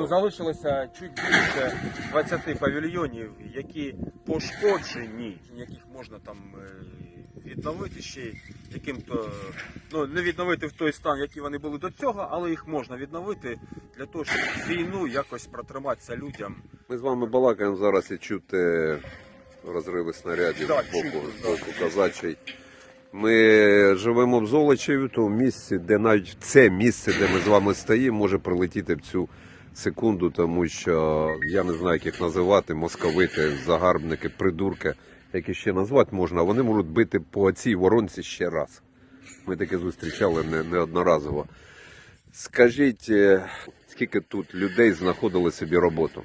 Ну, залишилося чуть більше 20 павільйонів, які пошкоджені, яких можна там е, відновити ще яким-то, ну не відновити в той стан, який вони були до цього, але їх можна відновити для того, щоб війну якось протриматися людям. Ми з вами балакаємо зараз і чути розриви снарядів Так, з боку, чути, з боку казачий. Ми живемо в Золочеві, в тому місці, де навіть це місце, де ми з вами стоїмо, може прилетіти в цю секунду, тому що я не знаю, як їх називати, московити, загарбники, придурки, які ще назвати можна, вони можуть бити по цій воронці ще раз. Ми таке зустрічали не, неодноразово. Скажіть, е, скільки тут людей знаходили собі роботу?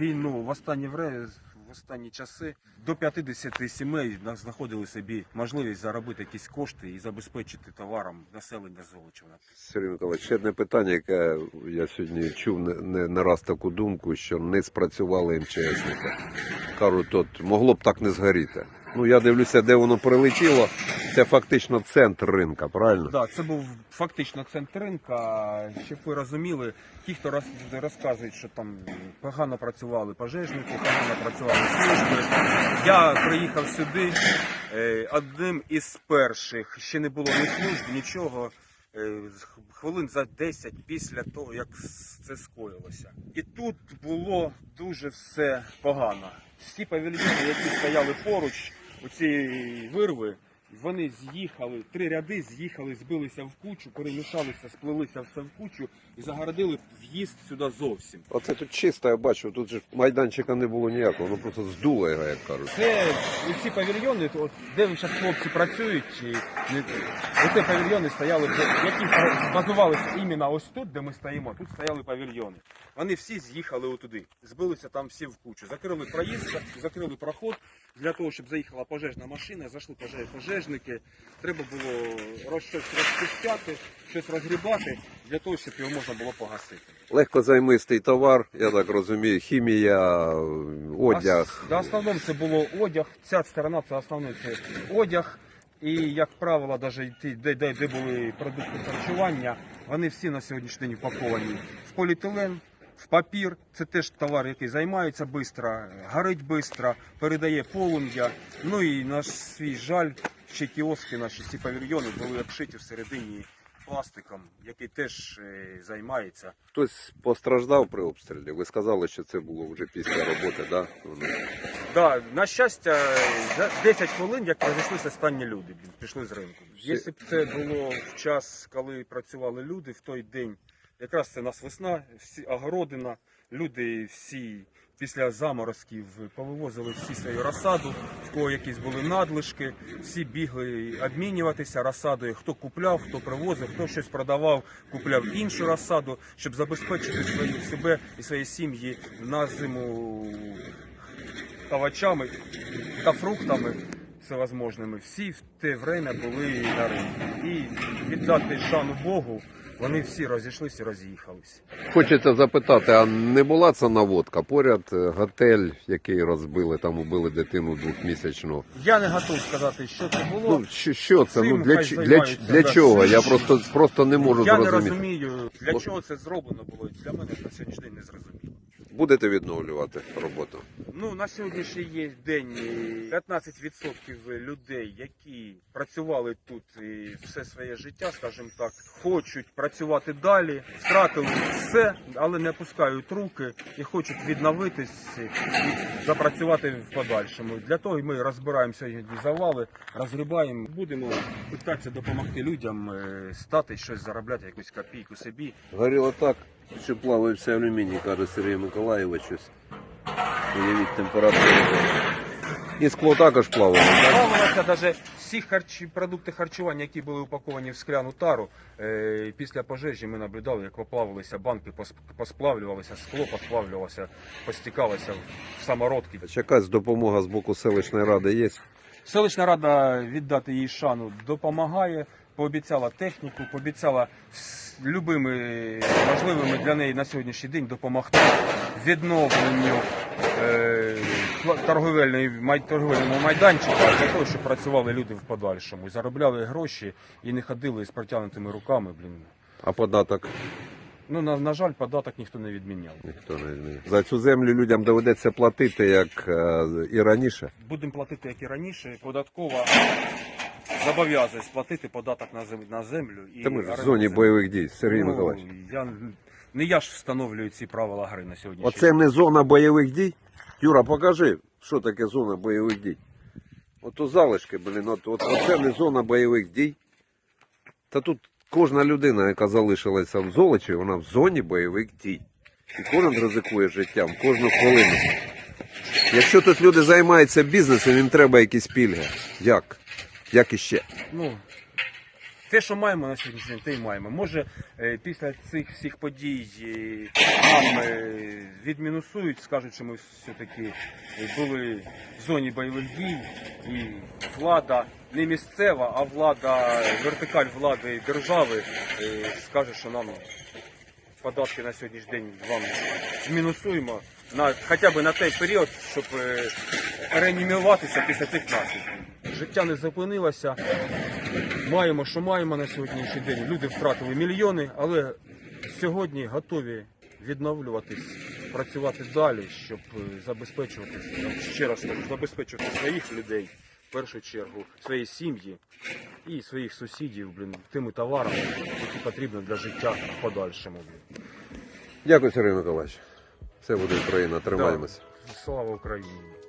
Війну в останнє вре... останні часи до 50 сімей на- знаходили собі можливість заробити якісь кошти і забезпечити товаром населення Золочева. Сергій Миколаївич, ще одне питання, яке я сьогодні чув не, не, не раз таку думку, що не спрацювали МЧСники. Кажуть, от могло б так не згоріти. Ну я дивлюся, де воно прилетіло. Це фактично центр ринка, правильно? Так, це був фактично центр ринка. Щоб ви розуміли, ті, хто роз, розказують, що там погано працювали пожежники, погано працювали служби. Я приїхав сюди е, одним із перших. Ще не було ні служб, нічого. е, Хвилин за 10 після того, як це скоїлося. І тут було дуже все погано. Всі павільйони, які стояли поруч, оці вирви, вони з'їхали, три ряди з'їхали, збилися в кучу, перемішалися, сплелися все в кучу і загородили в'їзд сюди зовсім. Оце тут чисто, я бачу, тут же майданчика не було ніякого, воно просто здуло його, як кажуть. Це ці павільйони, от, де зараз хлопці працюють, чи не оце павільйони стояли, які базувалися іменно ось тут, де ми стоїмо. Тут стояли павільйони. Вони всі з'їхали отуди, збилися там всі в кучу. Закрили проїзд, закрили проход для того, щоб заїхала пожежна машина, зайшли поже- пожежники. Треба було роз, щось розчищати, щось розгрібати для того, щоб його можна було погасити. Легкозаймистий товар, я так розумію, хімія, одяг. На основному це було одяг. Ця сторона це основний це одяг. І, як правило, навіть де, де, де були продукти харчування, вони всі на сьогоднішній день упаковані в поліетилен, в папір. Це теж товар, який займається швидко, горить швидко, передає полум'я. Ну і на свій жаль, ще кіоски наші ці павільйони були обшиті всередині пластиком, який теж е, займається. Хтось постраждав при обстрілі. Ви сказали, що це було вже після роботи, да? Да, на щастя, за 10 хвилин, як розійшлися останні люди, пішли з ринку. Якщо б це було в час, коли працювали люди в той день, якраз це нас весна, всі огородина, люди всі після заморозків повивозили всі свою розсаду, в кого якісь були надлишки, всі бігли обмінюватися розсадою, хто купляв, хто привозив, хто щось продавав, купляв іншу розсаду, щоб забезпечити свою себе і свої сім'ї на зиму овочами та фруктами всевозможними. Всі в те время були на ринку. І віддати шану Богу, вони всі розійшлися і роз'їхались. Хочеться запитати, а не була це наводка? Поряд е, готель, який розбили, там убили дитину двохмісячну. Я не готов сказати, що це було. Ну що, що це? Ну Цим для хай для, займаються, для да. чого? Я просто просто не можу Я не зрозуміти. розумію, для чого це зроблено було. Для мене на сьогоднішній день не зрозуміло. Будете відновлювати роботу? Ну на сьогоднішній день е, 15% людей, які працювали тут і все своє життя, скажімо так, хочуть працювати далі, втратили все, але не опускають руки і хочуть відновитись і запрацювати в подальшому. Для того ми розбираємо сьогодні завали, розгрібаємо. Будемо питатися допомогти людям е, стати щось заробляти, якусь копійку собі. Горіло так, що плавився алюміній, каже Сергій Миколаєвич. Уявіть температуру. І скло також плавало. так? Плавалося навіть всі харчі, продукти харчування, які були упаковані в скляну тару. Е, після пожежі ми наблюдали, як поплавилися банки, пос- посплавлювалося, скло посплавлювалося, постікалося в самородки. Чи Якась допомога з боку селищної ради є? Селищна рада віддати їй шану допомагає. Пообіцяла техніку, пообіцяла з любими можливими для неї на сьогоднішній день допомогти відновленню е, торговельної торговельного майданчика для того, щоб працювали люди в подальшому, заробляли гроші і не ходили з протягнутими руками. Блін. А податок? Ну, на, на жаль, податок ніхто не відміняв. Ніхто не змінив. За цю землю людям доведеться платити, як е, і раніше. Будемо платити, як і раніше. Податкова зобов'язує сплатити податок на землю, на землю і Та ми ж в зоні землі. бойових дій, Сергій Ну, Миколаївич. Я, не я ж встановлюю ці правила гри на сьогодні. Оце не зона бойових дій. Юра, покажи, що таке зона бойових дій. Ото залишки, блін, от, от оце не зона бойових дій. Та тут кожна людина, яка залишилася в Золочі, вона в зоні бойових дій. І кожен ризикує життям, кожну хвилину. Якщо тут люди займаються бізнесом, їм треба якісь пільги. Як? Як іще? Ну, те, що маємо на сьогоднішній день, те й маємо. Може, е, після цих всіх подій е, нам е, відмінусують, скажуть, що ми все-таки були в зоні бойових дій, і влада не місцева, а влада, вертикаль влади держави е, скаже, що нам податки на сьогоднішній день вам змінусуємо на хоча б на той період, щоб е, реанімуватися після цих наслідків. Життя не зупинилося. Маємо, що маємо на сьогоднішній день. Люди втратили мільйони, але сьогодні готові відновлюватись, працювати далі, щоб е, забезпечувати ще раз кажу, забезпечувати своїх людей, в першу чергу, свої сім'ї і своїх сусідів, блін, тими товарами, які потрібні для життя в подальшому. Блін. Дякую, Сергій Миколаївич. Все буде Україна, тримаємося. Слава Україні!